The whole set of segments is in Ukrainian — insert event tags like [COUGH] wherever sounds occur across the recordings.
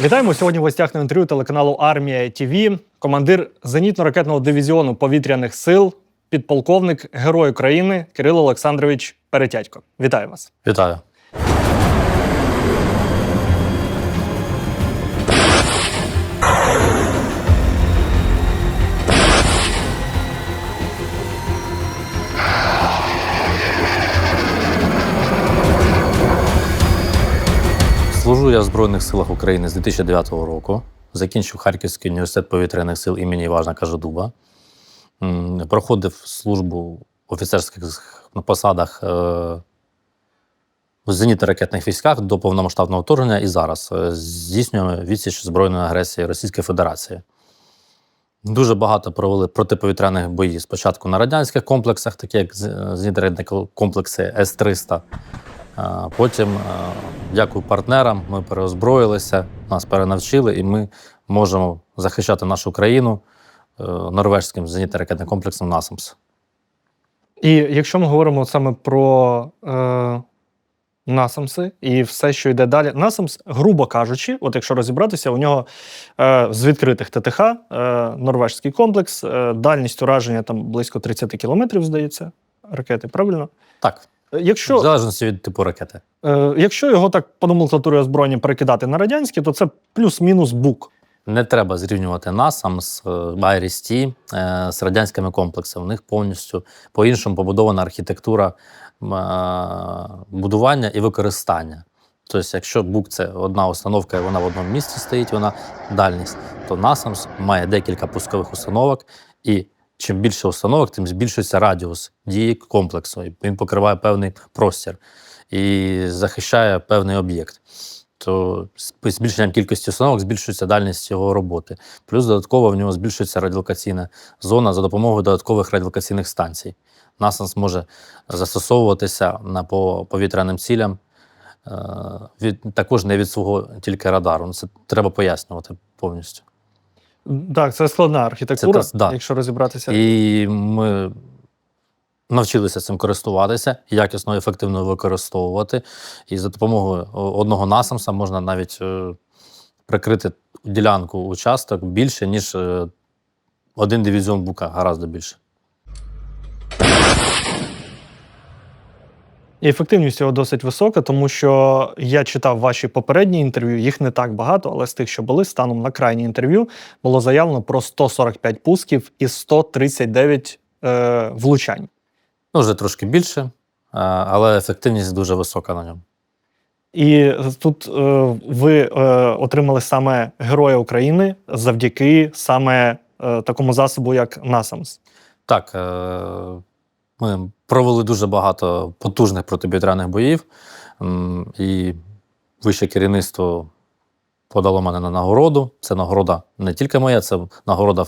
Вітаємо сьогодні в гостях на інтерв'ю телеканалу Армія ТВ, командир зенітно-ракетного дивізіону повітряних сил, підполковник Герой України Кирило Олександрович Перетятько. Вітаю вас. Вітаю. Служу я в Збройних силах України з 2009 року. Закінчив Харківський університет повітряних сил імені Іважна Кажедуба. Проходив службу в офіцерських посадах е, в зенітно-ракетних військах до повномасштабного вторгнення і зараз е, здійснюємо відсіч збройної агресії Російської Федерації. Дуже багато провели протиповітряних боїв. Спочатку на радянських комплексах, такі як зенітно-ракетні комплекси С-300. Потім, дякую партнерам, ми переозброїлися, нас перенавчили, і ми можемо захищати нашу країну е, норвежським зенітно-ракетним комплексом НАСАМС. І якщо ми говоримо саме про е, насамси і все, що йде далі, насамс, грубо кажучи, от якщо розібратися, у нього е, з відкритих ТТХ е, норвежський комплекс, е, дальність ураження там близько 30 кілометрів, здається, ракети, правильно? Так, Е, в Якщо, залежності від типу ракети. е, якщо його так по номенклатурі озброєння перекидати на радянські, то це плюс-мінус бук. Не треба зрівнювати НАСАМ з IRIS-T, е, з радянськими комплексами. У них повністю по-іншому побудована архітектура е, будування і використання. Тобто, якщо БУК це одна установка, і вона в одному місці стоїть, вона дальність, то NASAMS має декілька пускових установок, і чим більше установок, тим збільшується радіус дії комплексу. Він покриває певний простір і захищає певний об'єкт то збільшенням кількості установок збільшується дальність його роботи. Плюс додатково в нього збільшується радіолокаційна зона за допомогою додаткових радіолокаційних станцій. НАСАНС може застосовуватися на по повітряним цілям, е, від, також не від свого тільки радару. Ну, Це треба пояснювати повністю. Так, це складна архітектура, Це да. якщо розібратися. І ми навчилися цим користуватися, якісно і ефективно використовувати. І за допомогою одного насамса можна навіть е, прикрити ділянку участок більше, ніж е, один дивізіон бука, гораздо більше. І ефективність його досить висока, тому що я читав ваші попередні інтерв'ю, їх не так багато, але з тих, що були, станом на крайнє інтерв'ю, було заявлено про 145 пусків і 139 е, влучань. Ну, вже трошки більше, але ефективність дуже висока на ньому. І тут е, ви е, отримали саме Героя України завдяки саме е, такому засобу, як NASAMS. Так, е, ми провели дуже багато потужних протиповітряних боїв, і вище керівництво подало мене на нагороду. Це нагорода не тільки моя, це нагорода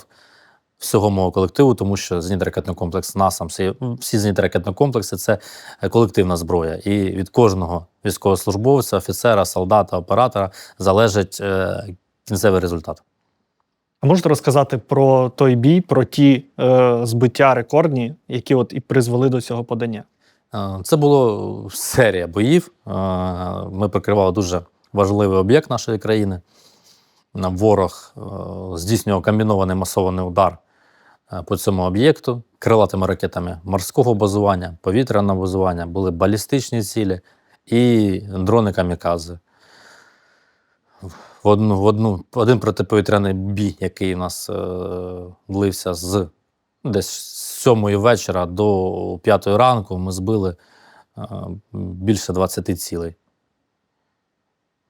всього мого колективу, тому що зенітно-ракетний комплекс НАСАМС, і всі зенітно-ракетні комплекси це колективна зброя. І від кожного військовослужбовця, офіцера, солдата, оператора залежить е, кінцевий результат. А можете розказати про той бій, про ті е, збиття рекордні, які от і призвели до цього подання? Це була серія боїв. Ми прикривали дуже важливий об'єкт нашої країни. Ворог е, здійснював комбінований масований удар е, по цьому об'єкту крилатими ракетами морського базування, повітряного базування, були балістичні цілі і дрони камікадзе. В одну, в одну, один протиповітряний бій, який у нас е, влився з десь з 7 вечора до 5 ранку, ми збили е, більше 20 цілей.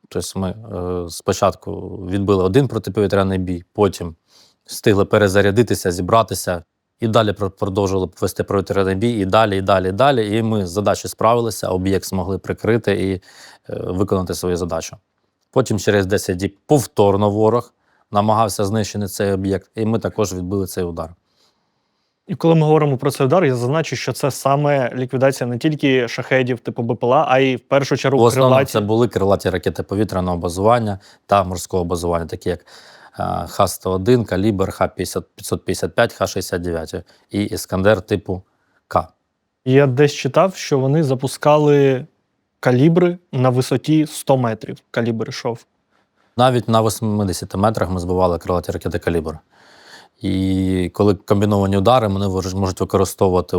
Тобто ми е, спочатку відбили один протиповітряний бій, потім встигли перезарядитися, зібратися і далі продовжували вести повітряний бій, і далі, і далі, і далі. І ми з задачею справилися, об'єкт змогли прикрити і е, виконати свою задачу. Потім через 10 діб повторно ворог намагався знищити цей об'єкт, і ми також відбили цей удар. І коли ми говоримо про цей удар, я зазначу, що це саме ліквідація не тільки шахедів типу БПЛА, а й в першу чергу В основному крилаті. це були крилаті ракети повітряного базування та морського базування, такі як е, Х-101, Калібр, Х-555, Х-69 і Іскандер типу К. Я десь читав, що вони запускали калібри на висоті 100 метрів. Калібр йшов. Навіть на 80 метрах ми збивали крилаті ракети калібр. І коли комбіновані удари, вони можуть використовувати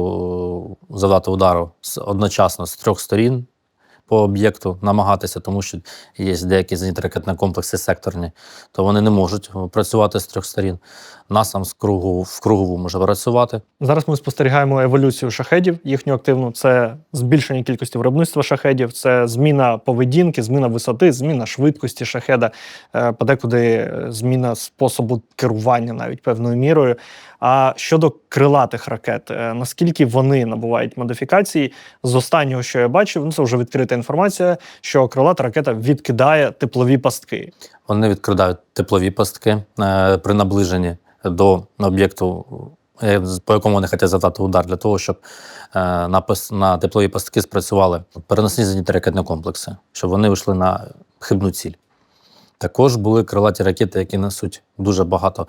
завдати удару одночасно з трьох сторін по об'єкту, намагатися, тому що є деякі зенітно-ракетні комплекси секторні, то вони не можуть працювати з трьох сторін. Насам з кругу в кругову може працювати. Зараз ми спостерігаємо еволюцію шахедів, їхню активну. Це збільшення кількості виробництва шахедів, це зміна поведінки, зміна висоти, зміна швидкості шахеда, е, подекуди е, зміна способу керування навіть певною мірою. А щодо крилатих ракет, е, наскільки вони набувають модифікації? З останнього, що я бачив, ну це вже відкрита інформація, що крилата ракета відкидає теплові пастки. Вони відкидають теплові пастки е, при наближенні до об'єкту, е, по якому вони хочуть завдати удар, для того, щоб е, на, на теплові пастки спрацювали переносні зенітно-ракетні комплекси, щоб вони вийшли на хибну ціль. Також були крилаті ракети, які несуть дуже багато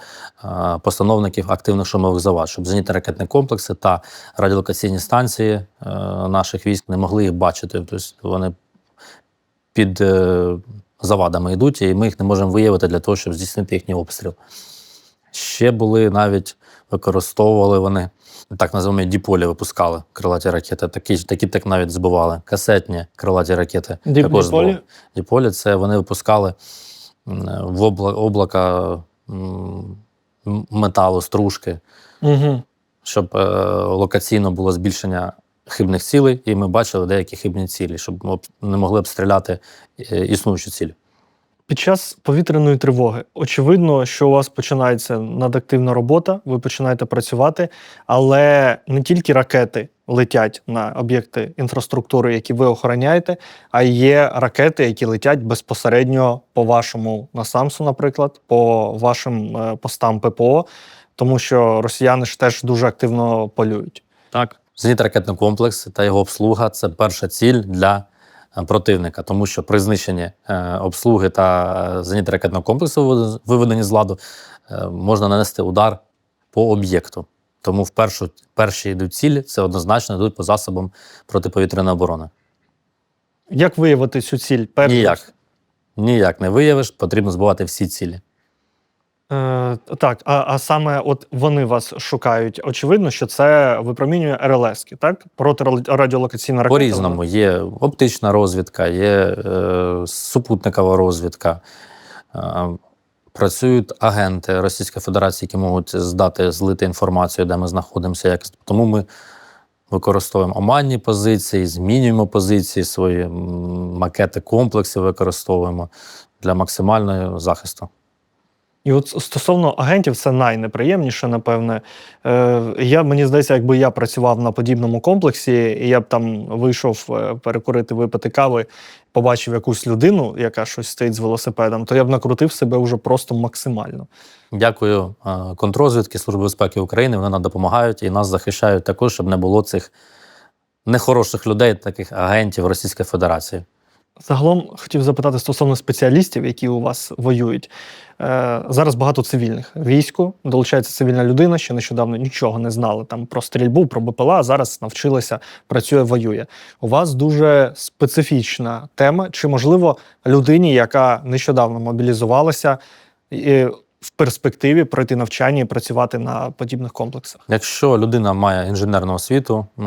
постановників активних шумових завад, щоб зенітно-ракетні комплекси та радіолокаційні станції е, наших військ не могли їх бачити. Тобто вони під е, завадами йдуть, і ми їх не можемо виявити для того, щоб здійснити їхній обстріл. Ще були навіть використовували вони так називаємо діполі, випускали крилаті ракети. Такі, такі так навіть збивали. Касетні крилаті ракети. Діп- також діполі? Діполі це вони випускали в обла- облака металу, стружки, Угу. щоб е, локаційно було збільшення хибних цілей, і ми бачили деякі хибні цілі, щоб ми не могли обстріляти е, існуючу ціль. Під час повітряної тривоги очевидно, що у вас починається надактивна робота, ви починаєте працювати, але не тільки ракети летять на об'єкти інфраструктури, які ви охороняєте, а є ракети, які летять безпосередньо по вашому насамсу, наприклад, по вашим е, постам ППО, тому що росіяни ж теж дуже активно полюють. Так. Зенітно-ракетний комплекс та його обслуга це перша ціль для е, противника, тому що при знищенні е, обслуги та зенітно-ракетного комплексу, вивед- виведені з ладу, е, можна нанести удар по об'єкту. Тому в першу, перші йдуть цілі, це однозначно йдуть по засобам протиповітряної оборони. Як виявити цю ціль? Перш- Ніяк. Ніяк не виявиш, потрібно збивати всі цілі. Е, так, а, а саме от вони вас шукають. Очевидно, що це випромінює РЛС, так? Протирадіолокаційна ракета. По-різному. Є оптична розвідка, є е, супутникова розвідка. Е, працюють агенти Російської Федерації, які можуть здати, злити інформацію, де ми знаходимося. Як... Тому ми використовуємо оманні позиції, змінюємо позиції свої, макети комплексів використовуємо для максимального захисту. І от стосовно агентів, це найнеприємніше, напевне. Е, я, мені здається, якби я працював на подібному комплексі, і я б там вийшов е, перекурити, випити кави, побачив якусь людину, яка щось стоїть з велосипедом, то я б накрутив себе вже просто максимально. Дякую е, контррозвідки Служби безпеки України. Вони нам допомагають і нас захищають також, щоб не було цих нехороших людей, таких агентів Російської Федерації. Загалом хотів запитати стосовно спеціалістів, які у вас воюють. Е, зараз багато цивільних. Війську долучається цивільна людина, що нещодавно нічого не знала там про стрільбу, про БПЛА. Зараз навчилася, працює, воює. У вас дуже специфічна тема. Чи можливо людині, яка нещодавно мобілізувалася, і в перспективі пройти навчання і працювати на подібних комплексах? Якщо людина має інженерну освіту, е,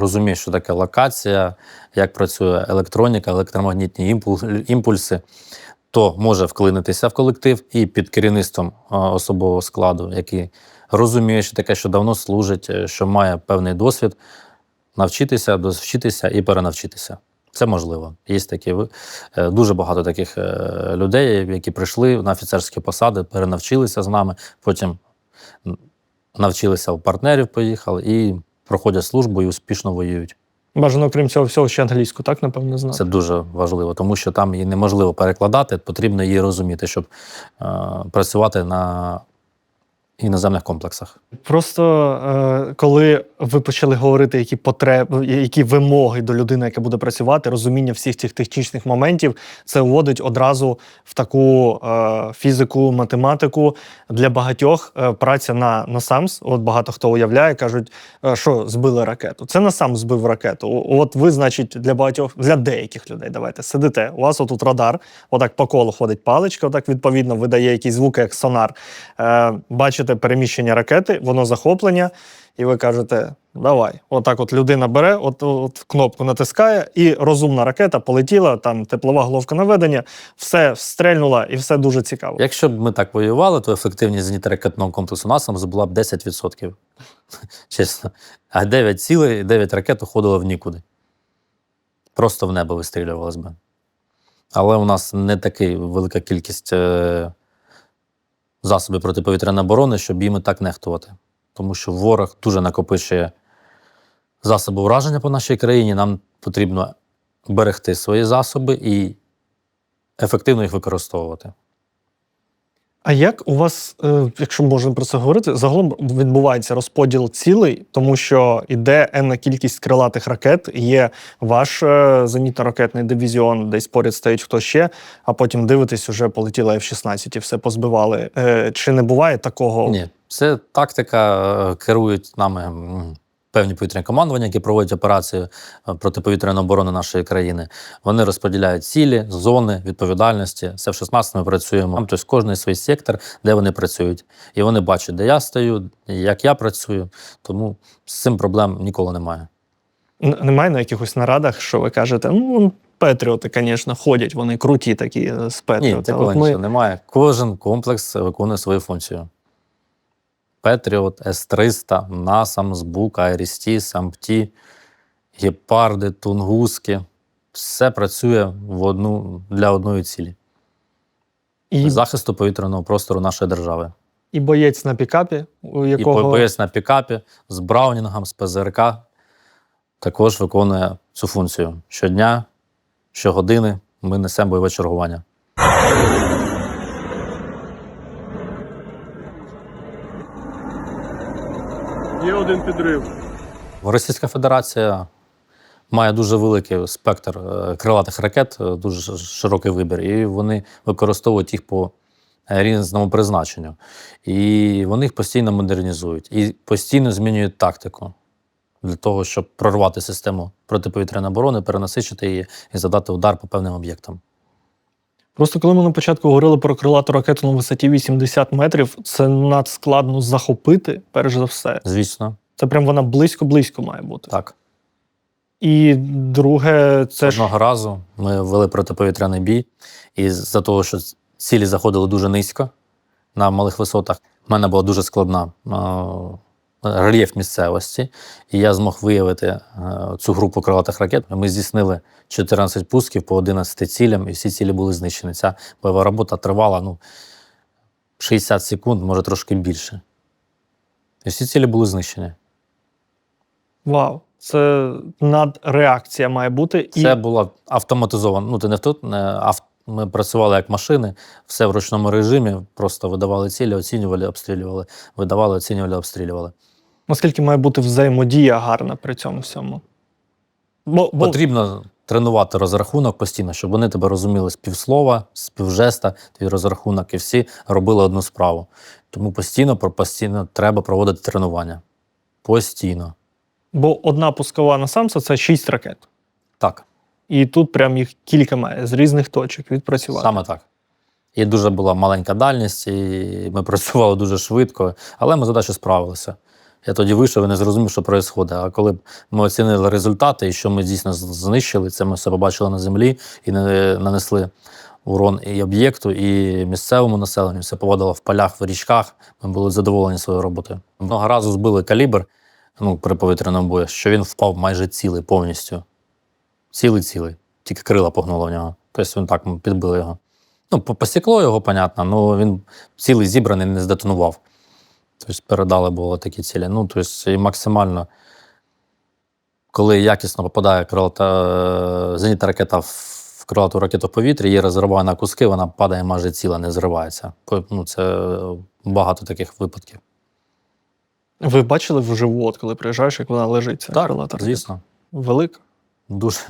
розуміє, що таке локація, як працює електроніка, електромагнітні імпул- імпульси, то може вклинитися в колектив і під керівництвом е, особового складу, який розуміє, що таке, що давно служить, е, що має певний досвід, навчитися, довчитися і перенавчитися. Це можливо. Є такі е, дуже багато таких е, людей, які прийшли на офіцерські посади, перенавчилися з нами, потім навчилися у партнерів, поїхали і проходять службу і успішно воюють. Бажано, крім цього всього, ще англійську, так напевно знати. Це дуже важливо, тому що там її неможливо перекладати, потрібно її розуміти, щоб е, працювати на і наземних комплексах. Просто е, коли ви почали говорити, які потреби, які вимоги до людини, яка буде працювати, розуміння всіх цих технічних моментів, це вводить одразу в таку е, фізику, математику. Для багатьох е, праця на, на САМС. От багато хто уявляє, кажуть, що збили ракету. Це на сам збив ракету. От ви, значить, для багатьох, для деяких людей, давайте сидите. У вас отут радар, отак по колу ходить паличка, отак відповідно видає якісь звуки, як сонар. Е, бачите переміщення ракети, воно захоплення, і ви кажете: давай. Отак, от людина бере, от, от кнопку натискає, і розумна ракета полетіла, там теплова головка наведення, все стрельнула, і все дуже цікаво. Якщо б ми так воювали, то ефективність зенітно-ракетного комплексу НАСАМС була б 10%. [LAUGHS] Чесно. А 9 цілей, 9 ракет уходило в нікуди. Просто в небо вистрілювалось би. Але у нас не така велика кількість е, засобів протиповітряної оборони, щоб їми так нехтувати. Тому що ворог дуже накопичує засоби ураження по нашій країні. Нам потрібно берегти свої засоби і ефективно їх використовувати. А як у вас, е, якщо можна про це говорити, загалом відбувається розподіл цілей, тому що іде енна кількість крилатих ракет, є ваш е, зенітно-ракетний дивізіон, десь поряд стоїть хто ще, а потім дивитесь, уже полетіла F-16 і все позбивали. Е, Чи не буває такого? Ні, це тактика. Керують нами певні повітряні командування, які проводять операції е, протиповітряної оборони нашої країни. Вони розподіляють цілі, зони відповідальності. Це в 16 ми працюємо. Там тобто кожний свій сектор, де вони працюють. І вони бачать, де я стою, як я працюю. Тому з цим проблем ніколи немає. Немає на якихось нарадах, що ви кажете, ну. Петріоти, звісно, ходять, вони круті такі е, з Ні, такого ми- немає. Кожен комплекс виконує свою функцію. Петріот, С-300, НАСАМ, СБУК, Айрісті, САМПТі, Гепарди, Тунгуски. Все працює в одну, для одної цілі і, захисту повітряного простору нашої держави. і боєць на пікапі, у І якого ППС на пікапі з Браунінгом, з ПЗРК також виконує цю функцію. Щодня, щогодини ми несемо бойове чергування. Один підрив. Російська Федерація має дуже великий спектр е, крилатих ракет, е, дуже широкий вибір, і вони використовують їх по е, різному призначенню. І вони їх постійно модернізують і постійно змінюють тактику для того, щоб прорвати систему протиповітряної оборони, перенасичити її і задати удар по певним об'єктам. Просто коли ми на початку говорили про крилату ракету на висоті 80 метрів, це надскладно захопити, перш за все. Звісно, Це прям вона близько-близько має бути. так. І друге, це ж Одного разу ми вели протиповітряний бій, і за того, що цілі заходили дуже низько на малих висотах, в мене була дуже складна рельєф місцевості, і я змог виявити е, цю групу крилатих ракет. Ми здійснили 14 пусків по 11 цілям, і всі цілі були знищені. Ця бойова робота тривала ну, 60 секунд, може трошки більше. І всі цілі були знищені. вау. Це надреакція має бути. Це була автоматизована. Ну, ти не тут, не ав... ми працювали як машини, все в ручному режимі, просто видавали цілі, оцінювали, обстрілювали, видавали, оцінювали, обстрілювали. Наскільки має бути взаємодія гарна при цьому всьому? Бо, бо Потрібно тренувати розрахунок постійно, щоб вони тебе розуміли з півслова, з півжеста, твій розрахунок, і всі робили одну справу. Тому постійно, постійно треба проводити тренування. Постійно. бо одна пускова на самса це 6 ракет. Так. І тут прям їх кілька має з різних точок відпрацювати. Саме так. І дуже була маленька дальність, і ми [LAUGHS] працювали дуже швидко, але ми задачу справилися. Я тоді вийшов і не зрозумів, що відбувається. А коли ми оцінили результати і що ми дійсно знищили, це ми все побачили на землі і не- нанесли урон і об'єкту, і місцевому населенню. Все поводило в полях, в річках. Ми були задоволені своєю роботою. Много разу збили калібр ну, при повітряному бою, що він впав майже цілий повністю. Цілий цілий. Тільки крила погнуло в нього. Тобто він так ми підбили його. Ну, посікло його, понятно, але він цілий зібраний не здетонував. Тобто передали було такі цілі. Ну, тобто, і максимально, коли якісно попадає крилата, е, зенітна ракета в крилату ракету в повітрі, її розриває на куски, вона падає майже ціла, не зривається. Ну, це багато таких випадків. Ви бачили вживу, от коли приїжджаєш, як вона лежить? Ця Так, крилата звісно. Велика. Дуже.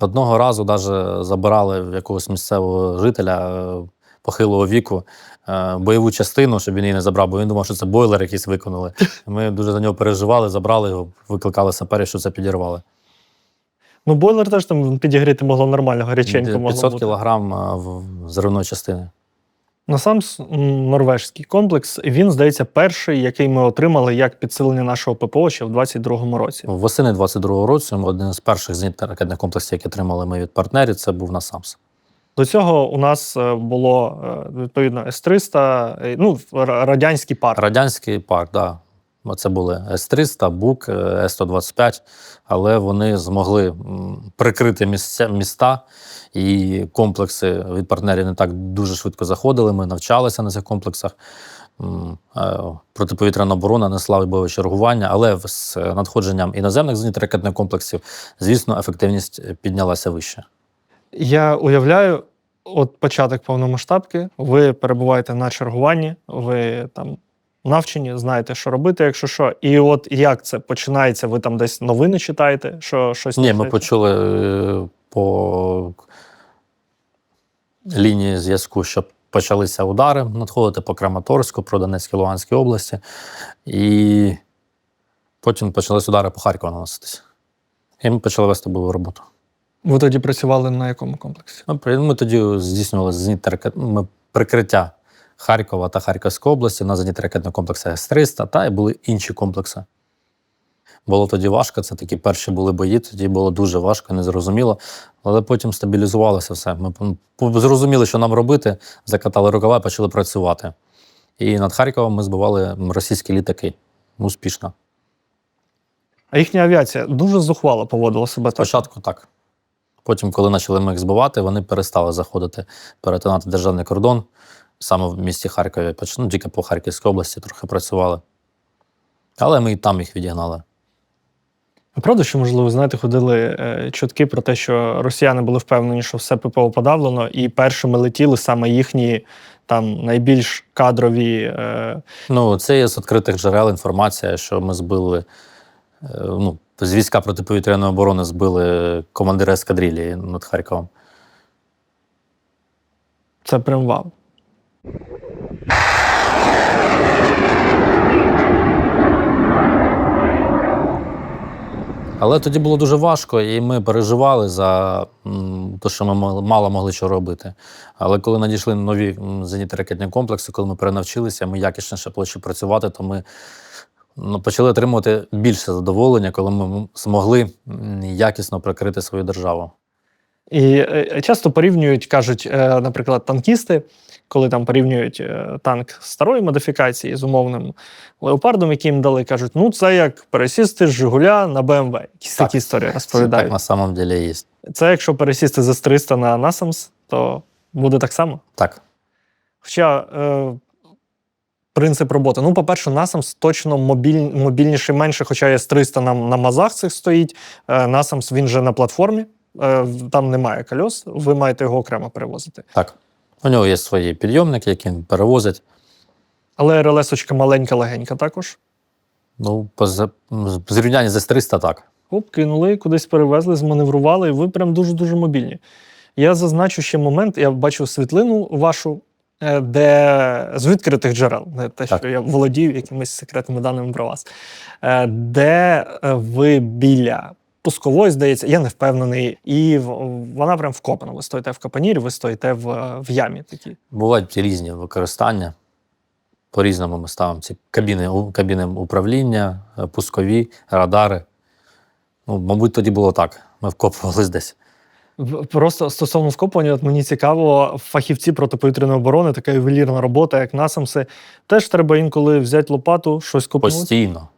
Одного разу навіть забирали в якогось місцевого жителя е, похилого віку е, бойову частину, щоб він її не забрав, бо він думав, що це бойлер якийсь виконали. Ми дуже за нього переживали, забрали його, викликали саперів, що це підірвали. Ну, бойлер теж там підігріти могло нормально, гаряченько могло 500 бути. кілограм е, зривної частини. Насамс м, норвежський комплекс, він, здається, перший, який ми отримали як підсилення нашого ППО ще в 22-му році. Восени 22-го року один з перших зенітно-ракетних комплексів, які отримали ми від партнерів, це був НАСАМС. До цього у нас е, було е, відповідно С-300, е, ну, радянський парк. Радянський парк, так. Да. Це були С-300, БУК, е, С-125, але вони змогли прикрити місця, міста і комплекси від партнерів не так дуже швидко заходили. Ми навчалися на цих комплексах. Протиповітряна оборона несла бойове чергування, але з надходженням іноземних зенітно-ракетних комплексів, звісно, ефективність піднялася вище. Я уявляю, от початок повномасштабки, ви перебуваєте на чергуванні, ви там навчені, знаєте, що робити, якщо що. І от як це починається? Ви там десь новини читаєте, що щось Ні, ми почули е, по лінії зв'язку, що почалися удари надходити по Краматорську, про Донецькій Луганській області, і потім почалися удари по Харкову наноситися. І ми почали вести бойову роботу. Ви тоді працювали на якому комплексі? Ну, Ми тоді здійснювали зенітно-ракет- ми прикриття Харкова та Харківської області на зенітно-ракетних комплексах С-300, та і були інші комплекси. Було тоді важко, це такі перші були бої, тоді було дуже важко, незрозуміло. Але потім стабілізувалося все. Ми зрозуміли, що нам робити, закатали рукава і почали працювати. І над Харковом ми збивали російські літаки. Успішно. А їхня авіація дуже зухвало поводила себе так. Спочатку так. Потім, коли почали ми їх збивати, вони перестали заходити, перетинати державний кордон. Саме в місті Харкові, ну, тільки по Харківській області трохи працювали. Але ми і там їх відігнали. А Правда, що, можливо, знаєте, ходили е, чутки про те, що росіяни були впевнені, що все ППО подавлено, і першими летіли саме їхні там найбільш кадрові. Е, Ну, це є з відкритих джерел інформація, що ми збили. е, Ну, з війська протиповітряної оборони збили командира ескадрилії над Харковом. це прям вау. Але тоді було дуже важко, і ми переживали за те, що ми мало могли що робити. Але коли надійшли нові м, зенітно-ракетні комплекси, коли ми перенавчилися, ми якісніше почали працювати, то ми ну, почали отримувати більше задоволення, коли ми змогли якісно прикрити свою державу. І е, часто порівнюють, кажуть, е, наприклад, танкісти, коли там порівнюють е, танк старої модифікації з умовним леопардом, який їм дали, кажуть, ну це як пересісти з Жигуля на БМВ. Якісь Так. такі історії розповідають. так на самом деле є. Це якщо пересісти з С-300 на Насамс, то буде так само. Так. Хоча е, принцип роботи. Ну, по-перше, Насамс точно мобіль, мобільніший менше, хоча С-300 на, на мазах цих стоїть. Е, Насамс він же на платформі, е, там немає кольос, ви маєте його окремо перевозити. Так. У нього є свої підйомники, які він перевозить. Але РЛС-очка маленька, легенька також. Ну, по зрівнянні з С-300 так. Оп, кинули, кудись перевезли, зманеврували, і ви прям дуже-дуже мобільні. Я зазначу ще момент, я бачив світлину вашу, де з відкритих джерел, не те, що Так. я володію якимись секретними даними про вас, е, де е, ви біля пускової, здається, я не впевнений, і вона прям вкопана. Ви стоїте в капанірі, ви стоїте в, в ямі такій. Бувають різні використання. По-різному ми ставимо ці кабіни, кабіни управління, е, пускові, радари. Ну, мабуть, тоді було так. Ми вкопувались десь. Просто стосовно вкопування, от мені цікаво, фахівці протиповітряної оборони, така ювелірна робота, як насамси, теж треба інколи взяти лопату, щось копнути. Постійно.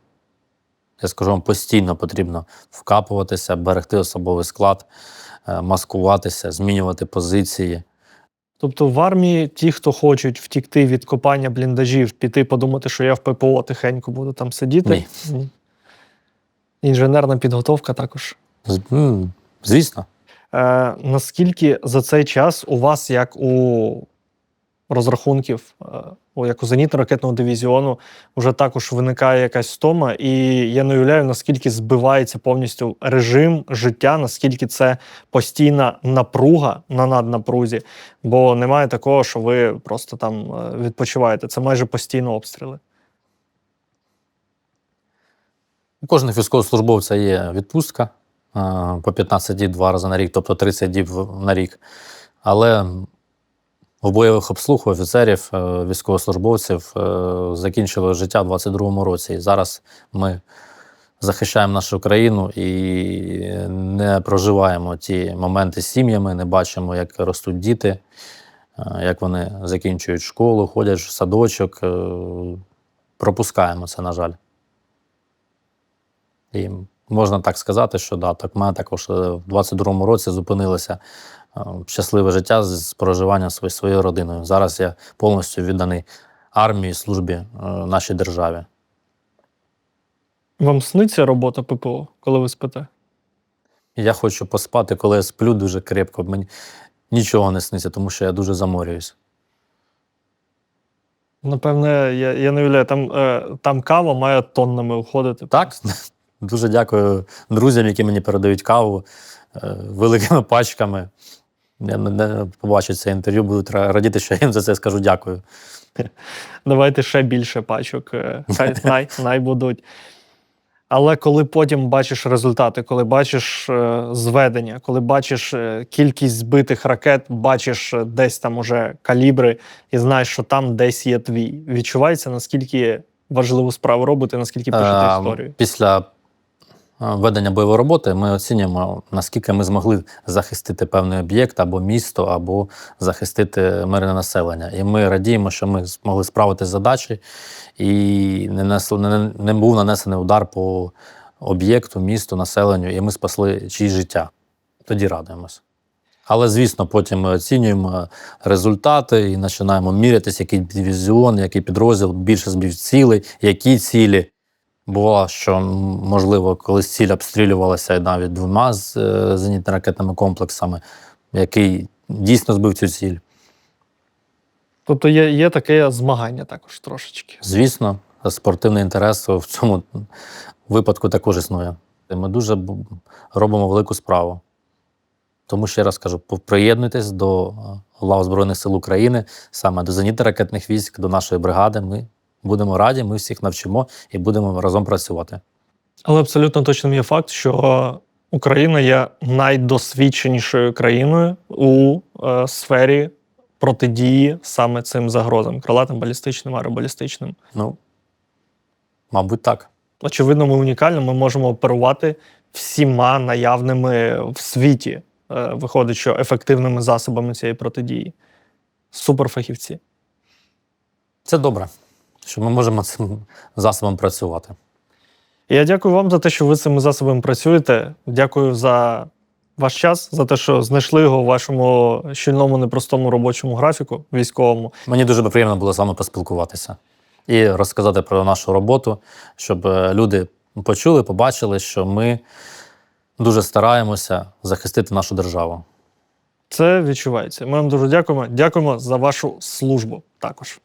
Я скажу вам, постійно потрібно вкапуватися, берегти особовий склад, е, маскуватися, змінювати позиції. Тобто в армії ті, хто хочуть втікти від копання бліндажів, піти подумати, що я в ППО тихенько буду там сидіти. Ні. Ні. Інженерна підготовка також. Звісно, Е, наскільки за цей час у вас, як у розрахунків, е, як у зенітно-ракетного дивізіону, вже також виникає якась стома, і я не уявляю, наскільки збивається повністю режим життя, наскільки це постійна напруга на наднапрузі, бо немає такого, що ви просто там е, відпочиваєте. Це майже постійно обстріли. У кожного військовослужбовця є відпустка по 15 діб два рази на рік, тобто 30 діб на рік. Але в бойових обслуг офіцерів, е, військовослужбовців е, закінчили життя в 22-му році. І зараз ми захищаємо нашу країну і не проживаємо ті моменти з сім'ями, не бачимо, як ростуть діти, е, як вони закінчують школу, ходять в садочок. Пропускаємо це, на жаль. І можна так сказати, що да, так ми також е, в 22-му році зупинилося е, щасливе життя з проживанням своєю своєю родиною. Зараз я повністю відданий армії, службі е, нашій державі. Вам сниться робота ППО, коли ви спите? Я хочу поспати, коли я сплю дуже крепко. Мені нічого не сниться, тому що я дуже заморююсь. Напевне, я, я не уявляю, там, е, там кава має тоннами уходити. Так, дуже дякую друзям, які мені передають каву е, великими пачками. Я не- побачу це інтерв'ю, будуть радіти, що я їм за це скажу дякую. [LAUGHS] Давайте ще більше пачок, е, хай [LAUGHS] най, най будуть. Але коли потім бачиш результати, коли бачиш е, зведення, коли бачиш кількість збитих ракет, бачиш десь там уже калібри і знаєш, що там десь є твій, відчувається, наскільки важливу справу робите, наскільки пишете Е, історію. Після ведення бойової роботи ми оцінюємо, наскільки ми змогли захистити певний об'єкт або місто, або захистити мирне населення. І ми радіємо, що ми змогли справитися з задачею і не, несли, не, не був нанесений удар по об'єкту, місту, населенню, і ми спасли чиїсь життя. Тоді радуємося. Але, звісно, потім ми оцінюємо результати і починаємо мірятися, який дивізіон, який підрозділ більше збив цілей, які цілі. Бувало, що можливо, колись ціль обстрілювалася навіть двома з е, зенітно-ракетними комплексами, який дійсно збив цю ціль. Тобто є, є таке змагання також трошечки. Звісно, спортивний інтерес в цьому випадку також існує. Ми дуже робимо велику справу. Тому ще раз кажу, приєднуйтесь до е, лав Збройних сил України, саме до зенітно-ракетних військ, до нашої бригади. Ми будемо раді, ми всіх навчимо і будемо разом працювати. Але абсолютно точним є факт, що Україна є найдосвідченішою країною у е, сфері протидії саме цим загрозам крилатим, балістичним, аеробалістичним. Ну, мабуть, так. Очевидно, ми унікально, ми можемо оперувати всіма наявними в світі, е, виходить, що ефективними засобами цієї протидії. Суперфахівці. Це добре, що ми можемо цим засобом працювати. Я дякую вам за те, що ви цими засобами працюєте. Дякую за ваш час, за те, що знайшли його у вашому щільному непростому робочому графіку військовому. Мені дуже приємно було з вами поспілкуватися і розказати про нашу роботу, щоб е, люди почули, побачили, що ми дуже стараємося захистити нашу державу. Це відчувається. Ми вам дуже дякуємо. Дякуємо за вашу службу також.